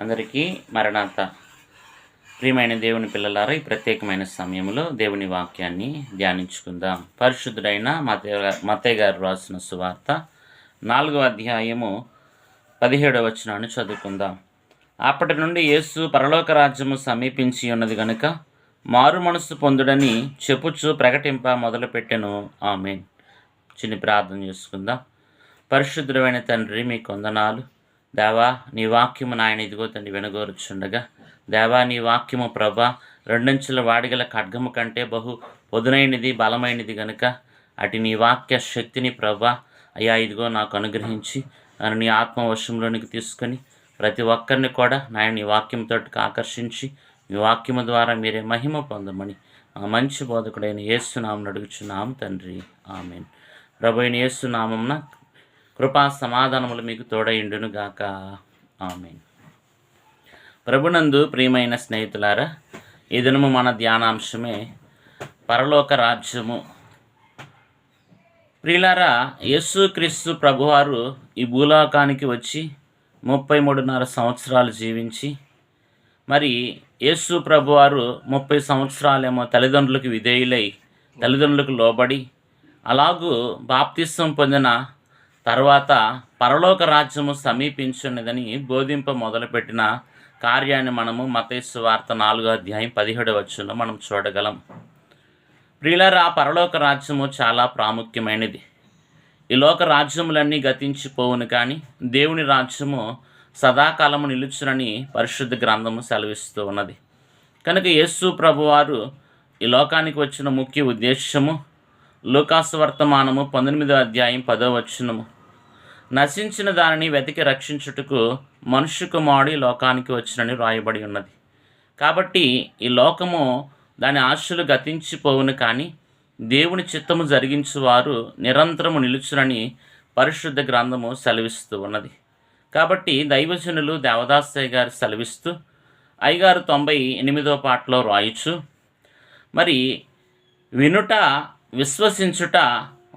అందరికీ మరణాత ప్రియమైన దేవుని పిల్లలారా ఈ ప్రత్యేకమైన సమయంలో దేవుని వాక్యాన్ని ధ్యానించుకుందాం. పరిశుద్ధుడైన మతయ్య గారు రాసిన సువార్త నాలుగో అధ్యాయము పదిహేడవ వచనాన్ని చదువుకుందాం. అప్పటి నుండి యేసు పరలోక రాజ్యము సమీపించి ఉన్నది గనుక మారు మనస్సు పొందుడని చెప్పుచు ప్రకటింప మొదలుపెట్టెను. ఆమె చిన్ని ప్రార్థన చేసుకుందాం. పరిశుద్ధుడైన తండ్రి మీ కొందనాలు. దేవా నీ వాక్యము నాయన ఇదిగో తండ్రి వెనుగోరుచుండగా. దేవా నీ వాక్యము ప్రభా రెండంచుల వాడిగల ఖడ్గము కంటే బహు పొదునైనది బలమైనది గనుక. అటు నీ వాక్య శక్తిని ప్రభా అయ్యా ఇదిగో నాకు అనుగ్రహించి నన్ను నీ ఆత్మ వశంలోనికి తీసుకొని ప్రతి ఒక్కరిని కూడా నాయన నీ వాక్యంతో ఆకర్షించి మీ వాక్యము ద్వారా మీరే మహిమ పొందమని ఆ మంచి బోధకుడైన యేసునామం అడుగుచున్నాం తండ్రి. ఆమెన్. ప్రభు అయిన యేసునామంన కృపా సమాధానములు మీకు తోడయిండును గాక. ఆమెన్. ప్రభునందు ప్రియమైన స్నేహితులారా ఈ దినము మన ధ్యానాంశమే పరలోక రాజ్యము. ప్రియులారా యేసుక్రీస్తు ప్రభువారు ఈ భూలోకానికి వచ్చి ముప్పై మూడున్నర సంవత్సరాలు జీవించి మరి యేసు ప్రభువారు ముప్పై సంవత్సరాలేమో తల్లిదండ్రులకు విధేయులై తల్లిదండ్రులకు లోబడి అలాగూ బాప్తిస్వం పొందిన తర్వాత పరలోక రాజ్యము సమీపించున్నదని బోధింప మొదలుపెట్టిన కార్యాన్ని మనము మతేశ్వ వార్త నాలుగో అధ్యాయం పదిహేడు వచ్చులో మనం చూడగలం. ప్రియులరా పరలోక రాజ్యము చాలా ప్రాముఖ్యమైనది. ఈ లోక రాజ్యములన్నీ గతించిపోవును కానీ దేవుని రాజ్యము సదాకాలము నిలుచునని పరిశుద్ధ గ్రంథము సెలవిస్తూ ఉన్నది. కనుక యేసు ప్రభువారు ఈ లోకానికి వచ్చిన ముఖ్య ఉద్దేశము లూకాసు వర్తమానము పంతొమ్మిదో అధ్యాయం పదో వచనము. నశించిన దానిని వెతికి రక్షించుటకు మనుష్య కుమారుడు లోకానికి వచ్చినని రాయబడి ఉన్నది. కాబట్టి ఈ లోకము దాని ఆశలు గతించిపోవును కానీ దేవుని చిత్తము జరిగించువారు నిరంతరము నిలుచునని పరిశుద్ధ గ్రంథము సెలవిస్తూ ఉన్నది. కాబట్టి దైవజనులు దేవదాసయ్య గారు సెలవిస్తూ అయ్యగారు తొంభై ఎనిమిదో పాటలో రాయొచ్చు. మరి వినుట విశ్వసించుట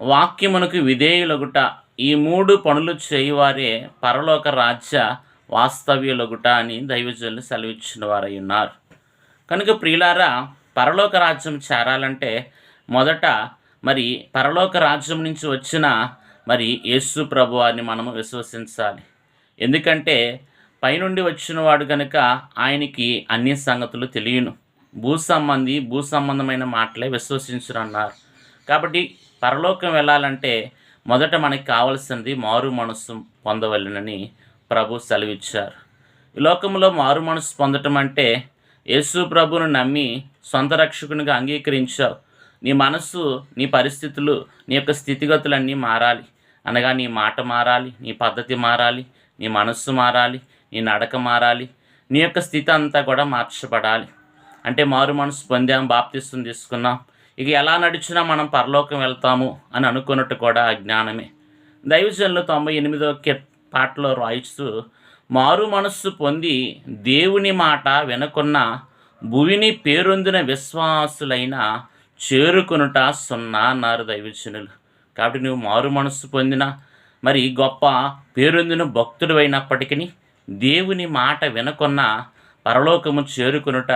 వాక్యమునకు విధేయులగుట ఈ మూడు పనులు చేయువారే పరలోక రాజ్య వాస్తవ్యులగుట అని దైవజనులు సెలవిచ్చిన వారై ఉన్నారు కనుక ప్రియులారా పరలోక రాజ్యం చేరాలంటే మొదట మరి పరలోక రాజ్యం నుంచి వచ్చిన మరి యేసు ప్రభు వారిని మనము విశ్వసించాలి. ఎందుకంటే పైనుండి వచ్చిన వాడు కనుక ఆయనకి అన్ని సంగతులు తెలియను. భూ సంబంధి భూ సంబంధమైన మాటలే విశ్వసించరు అన్నారు కాబట్టి పరలోకం వెళ్ళాలంటే మొదట మనకి కావలసింది మారు మనస్సు పొందవలెనని ప్రభు సెలవిచ్చారు. ఈ లోకంలో మారు మనస్సు పొందటం అంటే యేసు ప్రభును నమ్మి సొంత రక్షకునిగా అంగీకరించావు. నీ మనస్సు నీ పరిస్థితులు నీ యొక్క స్థితిగతులన్నీ మారాలి. అనగా నీ మాట మారాలి నీ పద్ధతి మారాలి నీ మనస్సు మారాలి నీ నడక మారాలి నీ యొక్క స్థితి అంతా కూడా మార్చబడాలి. అంటే మారు మనసు పొందాం బాప్తిస్తుంది తీసుకున్నాం. ఇక ఎలా నడిచినా మనం పరలోకం వెళ్తాము అని అనుకున్నట్టు కూడా అజ్ఞానమే దైవజనులు తొంభై ఎనిమిదో పాటలో రాయిస్తూ మారు మనస్సు పొంది దేవుని మాట వినకున్న భువిని పేరొందిన విశ్వాసులైన చేరుకునుట సున్నా అన్నారు దైవజనులు. కాబట్టి నువ్వు మారు మనస్సు పొందిన మరి గొప్ప పేరొందిన భక్తుడు అయినప్పటికీ దేవుని మాట వినకున్న పరలోకము చేరుకునుట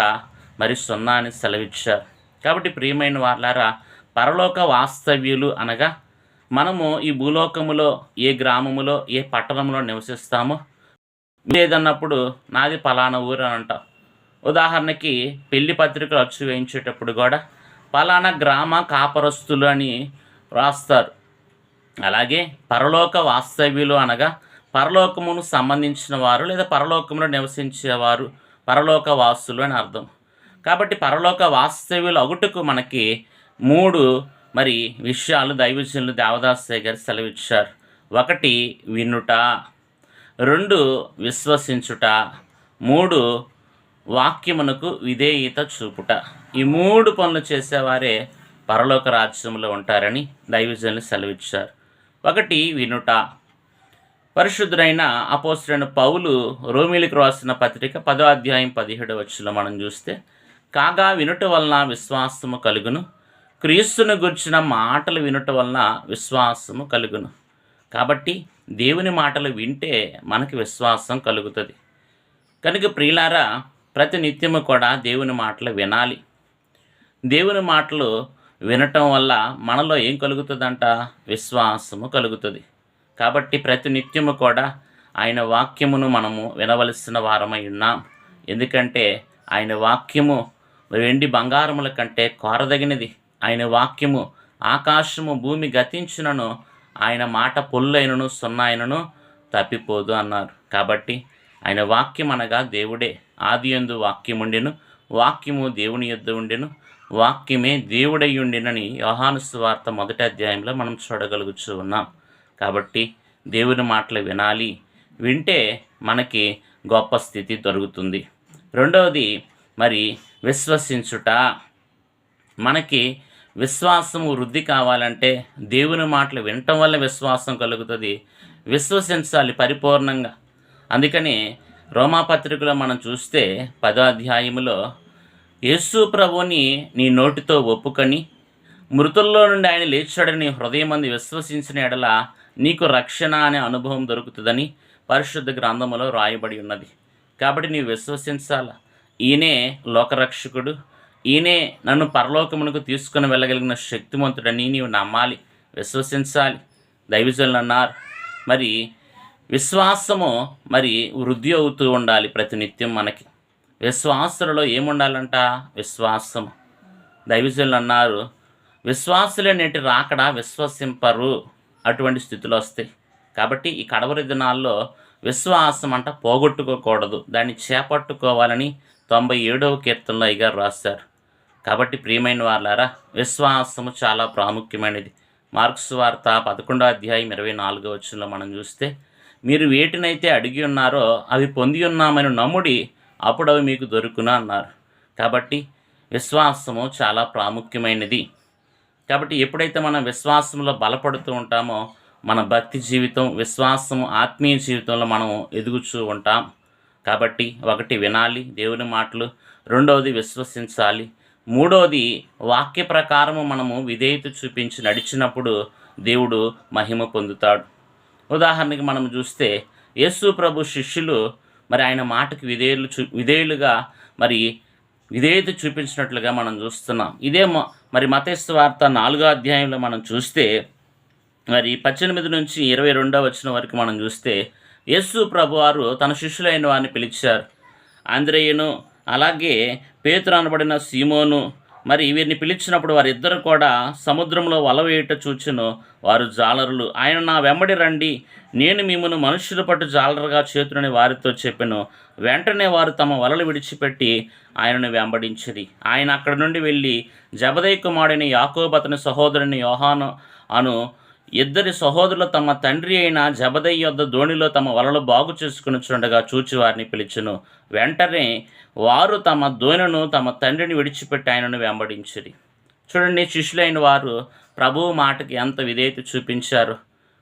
మరి సున్నా అని సెలవిచ్చారు. కాబట్టి ప్రియమైన వాళ్ళారా పరలోక వాస్తవ్యులు అనగా మనము ఈ భూలోకములో ఏ గ్రామములో ఏ పట్టణంలో నివసిస్తామో? లేదన్నప్పుడు నాది పలానా ఊరు అని అంటాం. ఉదాహరణకి పెళ్ళి పత్రికలు అచ్చు వేయించేటప్పుడు కూడా పలానా గ్రామ కాపరస్తులు అని రాస్తారు. అలాగే పరలోక వాస్తవ్యులు అనగా పరలోకమును సంబంధించిన వారు లేదా పరలోకములో నివసించేవారు పరలోక వాసులు అని అర్థం. కాబట్టి పరలోక వాస్తవ్యులు అగుటకు మనకి మూడు మరి విషయాలు దైవజనులు దేవదాస్ గారు సెలవిచ్చారు. ఒకటి వినుట. రెండు విశ్వసించుట. మూడు వాక్యమునకు విధేయత చూపుట. ఈ మూడు పనులు చేసేవారే పరలోక రాజ్యంలో ఉంటారని దైవజనులు సెలవిచ్చారు. ఒకటి వినుట. పరిశుద్ధుడైన అపోసుడైన పౌలు రోమిలికి రాసిన పత్రిక పదో అధ్యాయం పదిహేడు వచ్చిలో మనం చూస్తే కాగా వినుట వలన విశ్వాసము కలుగును. క్రీస్తును గుర్చిన మాటలు వినుట వలన విశ్వాసము కలుగును. కాబట్టి దేవుని మాటలు వింటే మనకి విశ్వాసం కలుగుతుంది. కనుక ప్రియులారా ప్రతి నిత్యము కూడా దేవుని మాటలు వినాలి. దేవుని మాటలు వినటం వల్ల మనలో ఏం కలుగుతుందంట? విశ్వాసము కలుగుతుంది. కాబట్టి ప్రతి నిత్యము కూడా ఆయన వాక్యమును మనము వినవలసిన వారమై ఉన్నాం. ఎందుకంటే ఆయన వాక్యము వెండి బంగారముల కంటే కోరదగినది. ఆయన వాక్యము ఆకాశము భూమి గతించినను ఆయన మాట పొల్లైనను సున్నాయినను తప్పిపోదు అన్నారు. కాబట్టి ఆయన వాక్యం అనగా దేవుడే. ఆది వాక్యం ఉండిను వాక్యము దేవుని యొద్ద ఉండెను వాక్యమే దేవుడై ఉండెనని యోహాను సువార్త మొదటి అధ్యాయంలో మనం చూడగలుగుతూ ఉన్నాం. కాబట్టి దేవుని మాటలు వినాలి. వింటే మనకి గొప్ప స్థితి దొరుకుతుంది. రెండవది మరి విశ్వసించుట. మనకి విశ్వాసము వృద్ధి కావాలంటే దేవుని మాటలు వినటం వల్ల విశ్వాసం కలుగుతుంది. విశ్వసించాలి పరిపూర్ణంగా. అందుకని రోమాపత్రికలో మనం చూస్తే పదో అధ్యాయంలో యేసు ప్రభుని నీ నోటితో ఒప్పుకొని మృతుల్లో నుండి ఆయన లేచాడని హృదయమంది విశ్వసించిన ఎడల నీకు రక్షణ అనే అనుభవం దొరుకుతుందని పరిశుద్ధ గ్రంథములో రాయబడి ఉన్నది. కాబట్టి నీవు విశ్వసించాలా? ఈయనే లోకరక్షకుడు. ఈయనే నన్ను పరలోకమునకు తీసుకుని వెళ్ళగలిగిన శక్తివంతుడని నీవు నమ్మాలి విశ్వసించాలి దైవజనులు అన్నారు మరి విశ్వాసము మరి వృద్ధి అవుతూ ఉండాలి ప్రతినిత్యం మనకి. విశ్వాసులలో ఏముండాలంట? విశ్వాసము. దైవజనులు అన్నారు విశ్వాసులనేటి రాకడా విశ్వసింపరు అటువంటి స్థితిలో వస్తాయి కాబట్టి ఈ కడవరి దినాల్లో విశ్వాసం అంట పోగొట్టుకోకూడదు. దాన్ని చేపట్టుకోవాలని తొంభై ఏడవ కీర్తనలో అయ్యగారు రాశారు. కాబట్టి ప్రియమైన వాళ్ళారా విశ్వాసము చాలా ప్రాముఖ్యమైనది. మార్క్స్ వార్త పదకొండో అధ్యాయం ఇరవై నాలుగో వచ్చంలో మనం చూస్తే మీరు వేటినైతే అడిగి ఉన్నారో అవి పొంది ఉన్నామని నమ్ముడి అప్పుడు అవి మీకు దొరుకునా అన్నారు. కాబట్టి విశ్వాసము చాలా ప్రాముఖ్యమైనది. కాబట్టి ఎప్పుడైతే మనం విశ్వాసంలో బలపడుతూ ఉంటామో మన భక్తి జీవితం విశ్వాసము ఆత్మీయ జీవితంలో మనం ఎదుగుచూ ఉంటాం. కాబట్టి ఒకటి వినాలి దేవుని మాటలు రెండవది విశ్వసించాలి. మూడవది వాక్య ప్రకారము మనము విధేయత చూపించి నడిచినప్పుడు దేవుడు మహిమ పొందుతాడు. ఉదాహరణకి మనం చూస్తే యేసు ప్రభు శిష్యులు మరి ఆయన మాటకి విధేయులు చూ విధేయులుగా మరి విధేయత చూపించినట్లుగా మనం చూస్తున్నాం. ఇదే మ- మరి మతేశ్వ వార్త నాలుగో అధ్యాయంలో మనం చూస్తే మరి పద్దెనిమిది నుంచి ఇరవై రెండో వచ్చిన వరకు మనం చూస్తే యేసు ప్రభువారు తన శిష్యులైన వారిని పిలిచారు. ఆంధ్రేయును అలాగే పేతురు అనబడిన సీమోను మరి వీరిని పిలిచినప్పుడు వారిద్దరు కూడా సముద్రంలో వల వేయుట చూచును. వారు జాలరులు ఆయన నా వెంబడి రండి నేను మిమ్మను మనుషుల పట్టు జాలరుగా చేతునని వారితో చెప్పాను. వెంటనే వారు తమ వలలు విడిచిపెట్టి ఆయనను వెంబడించిరి. ఆయన అక్కడి నుండి వెళ్ళి జబదయ్య కుమారుడిని యాకోబ్ అతని సహోదరుని యోహాను అను ఇద్దరి సహోదరులు తమ తండ్రి అయిన జబదయ్య యొద్ద దోణిలో తమ వలలు బాగు చేసుకుని చూడగా చూచి వారిని పిలిచెను. వెంటనే వారు తమ దోణిను తమ తండ్రిని విడిచిపెట్టి ఆయనను వెంబడించిరి. చూడండి శిష్యులైన వారు ప్రభువు మాటకి ఎంత విధేయత చూపించారు.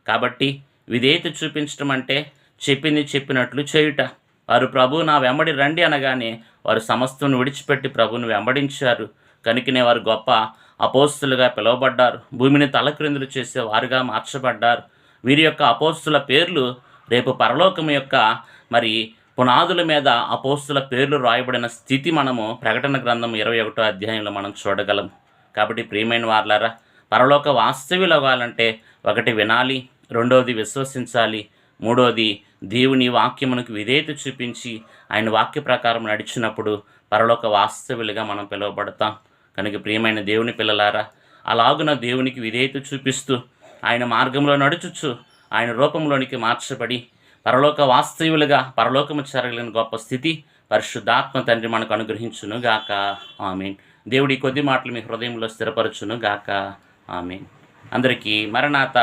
కాబట్టి విధేయత చూపించడం అంటే చెప్పింది చెప్పినట్లు చేయుట. వారు ప్రభు నా వెంబడి రండి అనగానే వారు సమస్తను విడిచిపెట్టి ప్రభువును వెంబడించారు. కనుకనే వారు గొప్ప అపోస్తులుగా పిలువబడ్డారు. భూమిని తలక్రిందులు చేసే వారుగా మార్చబడ్డారు. వీరి యొక్క అపోస్తుల పేర్లు రేపు పరలోకం యొక్క మరి పునాదుల మీద అపోస్తుల పేర్లు రాయబడిన స్థితి మనము ప్రకటన గ్రంథం ఇరవై ఒకటో అధ్యాయంలో మనం చూడగలం కాబట్టి ప్రియమైన వార్లారా పరలోక వాస్తవ్యులు అవ్వాలంటే ఒకటి వినాలి రెండవది విశ్వసించాలి మూడవది దేవుని వాక్యమునకు విధేయత చూపించి ఆయన వాక్య ప్రకారం నడిచినప్పుడు పరలోక వాస్తవ్యులుగా మనం పిలువబడతాం. కనుక ప్రియమైన దేవుని పిల్లలారా అలాగున దేవునికి విధేయత చూపిస్తూ ఆయన మార్గంలో నడుచుచు ఆయన రూపంలోనికి మార్చబడి పరలోక వాస్తవులుగా పరలోకము చేరగలిగిన గొప్ప స్థితి పరిశుద్ధాత్మ తండ్రి మనకు అనుగ్రహించును గాక ఆమెన్. దేవుడి కొద్ది మాటలు మీ హృదయంలో స్థిరపరచును గాక ఆమెన్. అందరికీ మరణాత